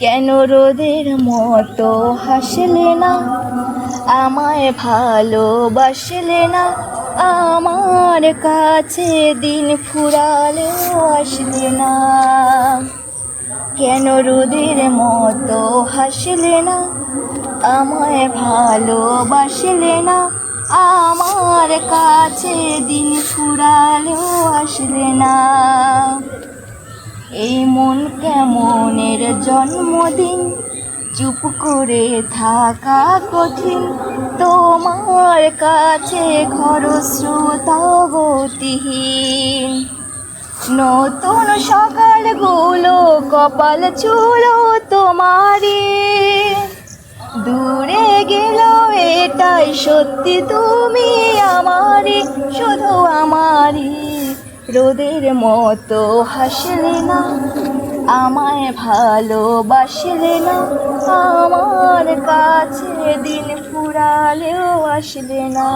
কেন রোদের মতো হাসলে না? আমায় ভালোবাসলে না? আমার কাছে দিন ফুরালেও আসলে না। কেন রোদের মতো হাসলে না? আমায় ভালোবাসলে না? আমার কাছে দিন ফুরালেও আসলে না। এই মন কেমনের জন্মদিন? চুপ করে থাকা কঠিন। তোমার কাছে ঘর খরস্রোতাগতিহীন নতুন সকালগুলো কপাল চুলো তোমারই। দূরে গেল এটাই সত্যি, তুমি আমারই, শুধু আমারই। রোদের মতো হাসলে না আমায় ভালোবাসলে না আমার কাছে দিন ফুরালেও আসলে না।